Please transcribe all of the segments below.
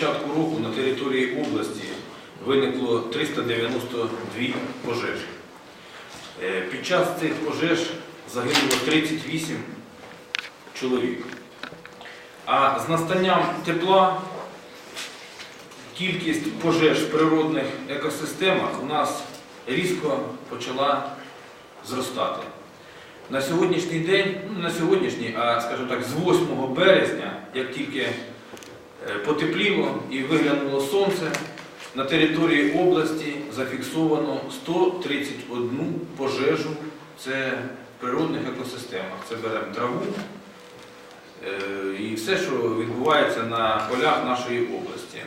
початку року на території області виникло 392 пожежі. Е, Під час цих пожеж загинуло 38 чоловік. А з настанням тепла кількість пожеж в природних екосистемах у нас різко почала зростати. На сьогоднішній день, ну не на сьогоднішній, а скажімо так, з 8 березня, як тільки потепліло і виглянуло сонце, на території області зафіксовано 131 пожежу. Це в природних екосистемах. Це беремо траву е, і все, що відбувається на полях нашої області.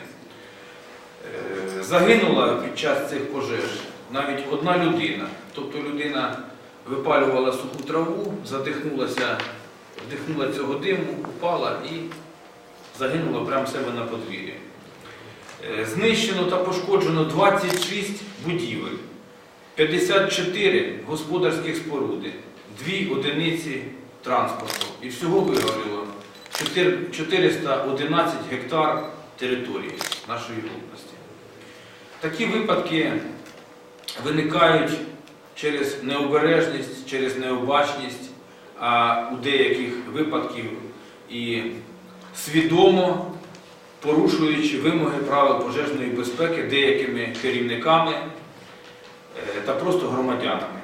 Е, Загинула під час цих пожеж навіть одна людина. Тобто людина випалювала суху траву, задихнулася, вдихнула цього диму, упала і загинула прямо в себе на подвір'ї. Е, Знищено та пошкоджено 26 будівель, 54 господарських споруди, 2 одиниці транспорту. І всього вигоріло 411 гектар території нашої області. Такі випадки виникають через необережність, через необачність, а у деяких випадків і свідомо порушуючи вимоги правил пожежної безпеки деякими керівниками е, та просто громадянами.